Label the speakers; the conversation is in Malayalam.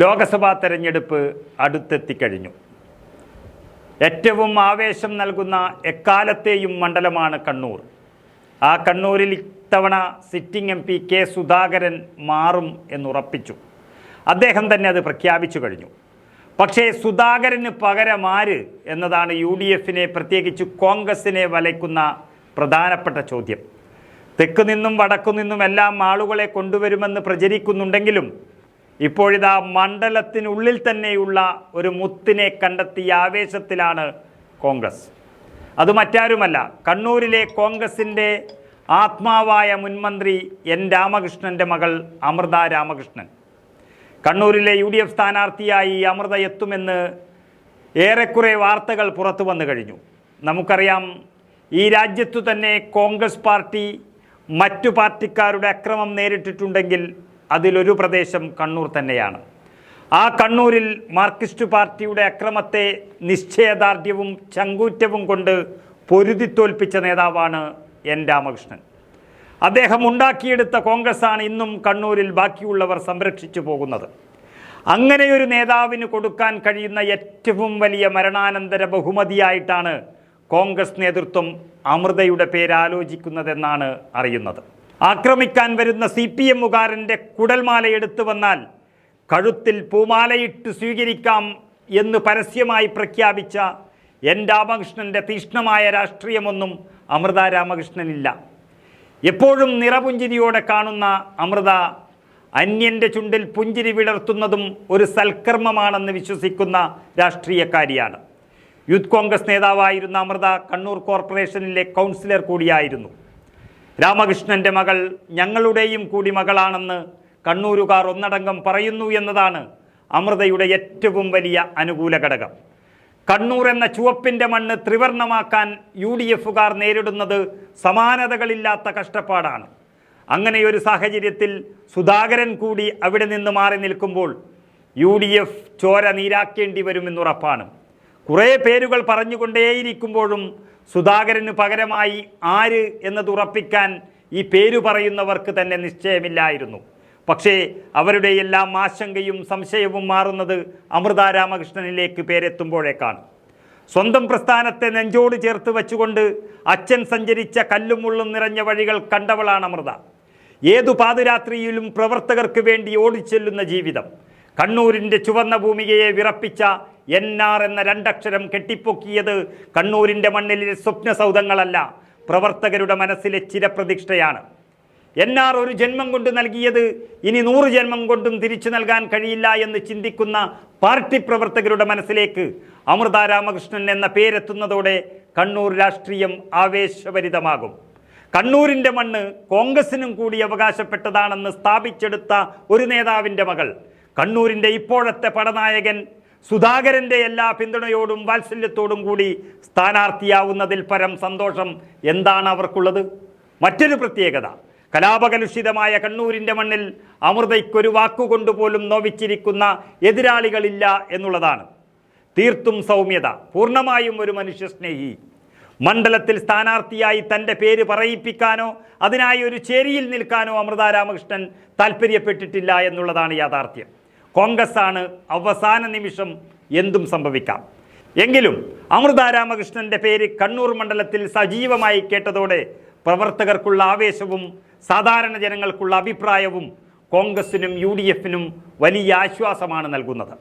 Speaker 1: ലോക്സഭാ തെരഞ്ഞെടുപ്പ് അടുത്തെത്തിക്കഴിഞ്ഞു ഏറ്റവും ആവേശം നൽകുന്ന എക്കാലത്തെയും മണ്ഡലമാണ് കണ്ണൂർ. ആ കണ്ണൂരിൽ ഇത്തവണ sitting M P K Sudhakaran മാറും എന്നുറപ്പിച്ചു. അദ്ദേഹം തന്നെ അത് പ്രഖ്യാപിച്ചു കഴിഞ്ഞു. പക്ഷേ സുധാകരന് പകരമാര് എന്നതാണ് യു ഡി എഫിനെ പ്രത്യേകിച്ച് കോൺഗ്രസിനെ വലയ്ക്കുന്ന പ്രധാനപ്പെട്ട ചോദ്യം. തെക്ക് നിന്നും വടക്കു നിന്നും എല്ലാം ആളുകളെ കൊണ്ടുവരുമെന്ന് പ്രചരിക്കുന്നുണ്ടെങ്കിലും ഇപ്പോഴിതാ മണ്ഡലത്തിനുള്ളിൽ തന്നെയുള്ള ഒരു മുത്തിനെ കണ്ടെത്തിയ ആവേശത്തിലാണ് കോൺഗ്രസ്. അത് മറ്റാരുമല്ല കണ്ണൂരിലെ കോൺഗ്രസിന്റെ ആത്മാവായ മുൻമന്ത്രി എൻ രാമകൃഷ്ണന്റെ മകൾ അമൃത രാമകൃഷ്ണൻ. കണ്ണൂരിലെ യു ഡി എഫ് സ്ഥാനാർത്ഥിയായി അമൃത എത്തുമെന്ന് ഏറെക്കുറെ വാർത്തകൾ പുറത്തു വന്നു കഴിഞ്ഞു. നമുക്കറിയാം ഈ രാജ്യത്തു തന്നെ കോൺഗ്രസ് പാർട്ടി മറ്റു പാർട്ടിക്കാരുടെ അക്രമം നേരിട്ടിട്ടുണ്ടെങ്കിൽ അതിലൊരു പ്രദേശം കണ്ണൂർ തന്നെയാണ്. ആ കണ്ണൂരിൽ മാർക്സിസ്റ്റ് പാർട്ടിയുടെ അക്രമത്തെ നിശ്ചയദാർഢ്യവും ചങ്കൂറ്റവും കൊണ്ട് പൊരുതിത്തോൽപ്പിച്ച നേതാവാണ് എൻ രാമകൃഷ്ണൻ. അദ്ദേഹം ഉണ്ടാക്കിയെടുത്ത കോൺഗ്രസ്സാണ് ഇന്നും കണ്ണൂരിൽ ബാക്കിയുള്ളവർ സംരക്ഷിച്ചു പോകുന്നത്. അങ്ങനെയൊരു നേതാവിന് കൊടുക്കാൻ കഴിയുന്ന ഏറ്റവും വലിയ മരണാനന്തര ബഹുമതിയായിട്ടാണ് കോൺഗ്രസ് നേതൃത്വം അമൃതയുടെ പേരാലോചിക്കുന്നതെന്നാണ് അറിയുന്നത്. ആക്രമിക്കാൻ വരുന്ന സി പി എമ്മുകാരന്റെ കുടൽമാല എടുത്തു വന്നാൽ കഴുത്തിൽ പൂമാലയിട്ട് സ്വീകരിക്കാം എന്ന് പരസ്യമായി പ്രഖ്യാപിച്ച എൻ രാമകൃഷ്ണന്റെ തീക്ഷ്ണമായ രാഷ്ട്രീയമൊന്നും അമൃത രാമകൃഷ്ണനില്ല. എപ്പോഴും നിറപുഞ്ചിരിയോടെ കാണുന്ന അമൃത അന്യന്റെ ചുണ്ടിൽ പുഞ്ചിരി വിളർത്തുന്നതും ഒരു സൽക്കർമ്മമാണെന്ന് വിശ്വസിക്കുന്ന രാഷ്ട്രീയക്കാരിയാണ്. യൂത്ത് കോൺഗ്രസ് നേതാവായിരുന്ന അമൃത കണ്ണൂർ കോർപ്പറേഷനിലെ കൗൺസിലർ കൂടിയായിരുന്നു. രാമകൃഷ്ണന്റെ മകൾ ഞങ്ങളുടെയും കൂടി മകളാണെന്ന് കണ്ണൂരുകാർ ഒന്നടങ്കം പറയുന്നു എന്നതാണ് അമൃതയുടെ ഏറ്റവും വലിയ അനുകൂല ഘടകം. കണ്ണൂർ എന്ന ചുവപ്പിന്റെ മണ്ണ് ത്രിവർണമാക്കാൻ യു ഡി എഫുകാർ നേരിടുന്നത് സമാനതകളില്ലാത്ത കഷ്ടപ്പാടാണ്. അങ്ങനെയൊരു സാഹചര്യത്തിൽ സുധാകരൻ കൂടി അവിടെ നിന്ന് മാറി നിൽക്കുമ്പോൾ യു ഡി എഫ് ചോര നീരാക്കേണ്ടി വരുമെന്നുറപ്പാണ്. കുറേ പേരുകൾ പറഞ്ഞുകൊണ്ടേയിരിക്കുമ്പോഴും സുധാകരന് പകരമായി ആര് എന്നത് ഉറപ്പിക്കാൻ ഈ പേരു പറയുന്നവർക്ക് തന്നെ നിശ്ചയമില്ലായിരുന്നു. പക്ഷേ അവരുടെ എല്ലാം ആശങ്കയും സംശയവും മാറുന്നത് അമൃത രാമകൃഷ്ണനിലേക്ക് പേരെത്തുമ്പോഴേക്കാണ്. സ്വന്തം പ്രസ്ഥാനത്തെ നെഞ്ചോട് ചേർത്ത് വെച്ചുകൊണ്ട് അച്ഛൻ സഞ്ചരിച്ച കല്ലും മുള്ളും നിറഞ്ഞ വഴികൾ കണ്ടവളാണ് അമൃത. ഏതു പാതിരാത്രിയിലും പ്രവർത്തകർക്ക് വേണ്ടി ഓടിച്ചെല്ലുന്ന ജീവിതം. കണ്ണൂരിന്റെ ചുവന്ന ഭൂമികയെ വിറപ്പിച്ച എൻ ആർ എന്ന രണ്ടക്ഷരം കെട്ടിപ്പൊക്കിയത് കണ്ണൂരിന്റെ മണ്ണിലെ സ്വപ്ന സൗധങ്ങളല്ല പ്രവർത്തകരുടെ മനസ്സിലെ ചിരപ്രതിഷ്ഠയാണ്. എൻ ആർ ഒരു ജന്മം കൊണ്ട് നൽകിയത് ഇനി നൂറ് ജന്മം കൊണ്ടും തിരിച്ചു നൽകാൻ കഴിയില്ല എന്ന് ചിന്തിക്കുന്ന പാർട്ടി പ്രവർത്തകരുടെ മനസ്സിലേക്ക് അമൃത രാമകൃഷ്ണൻ എന്ന പേരെത്തുന്നതോടെ കണ്ണൂർ രാഷ്ട്രീയം ആവേശഭരിതമാകും. കണ്ണൂരിന്റെ മണ്ണ് കോൺഗ്രസിനും കൂടി അവകാശപ്പെട്ടതാണെന്ന് സ്ഥാപിച്ചെടുത്ത ഒരു നേതാവിന്റെ മകൾ കണ്ണൂരിന്റെ ഇപ്പോഴത്തെ പടനായകൻ സുധാകരന്റെ എല്ലാ പിന്തുണയോടും വാത്സല്യത്തോടും കൂടി സ്ഥാനാർത്ഥിയാവുന്നതിൽ പരം സന്തോഷം എന്താണ് അവർക്കുള്ളത്? മറ്റൊരു പ്രത്യേകത കലാപകലുഷിതമായ കണ്ണൂരിന്റെ മണ്ണിൽ അമൃതയ്ക്കൊരു വാക്കുകൊണ്ട് പോലും നോവിച്ചിരിക്കുന്ന എതിരാളികളില്ല എന്നുള്ളതാണ്. തീർത്തും സൗമ്യത പൂർണമായും ഒരു മനുഷ്യസ്നേഹി. മണ്ഡലത്തിൽ സ്ഥാനാർത്ഥിയായി തന്റെ പേര് പറയിപ്പിക്കാനോ അതിനായി ഒരു ചേരിയിൽ നിൽക്കാനോ അമൃത രാമകൃഷ്ണൻ താല്പര്യപ്പെട്ടിട്ടില്ല എന്നുള്ളതാണ് യാഥാർത്ഥ്യം. കോൺഗ്രസ് ആണ് അവസാന നിമിഷം എന്തും സംഭവിക്കാം. എങ്കിലും അമൃത രാമകൃഷ്ണന്റെ പേര് കണ്ണൂർ മണ്ഡലത്തിൽ സജീവമായി കേട്ടതോടെ പ്രവർത്തകർക്കുള്ള ആവേശവും സാധാരണ ജനങ്ങൾക്കുള്ള അഭിപ്രായവും കോൺഗ്രസിനും യു വലിയ ആശ്വാസമാണ് നൽകുന്നത്.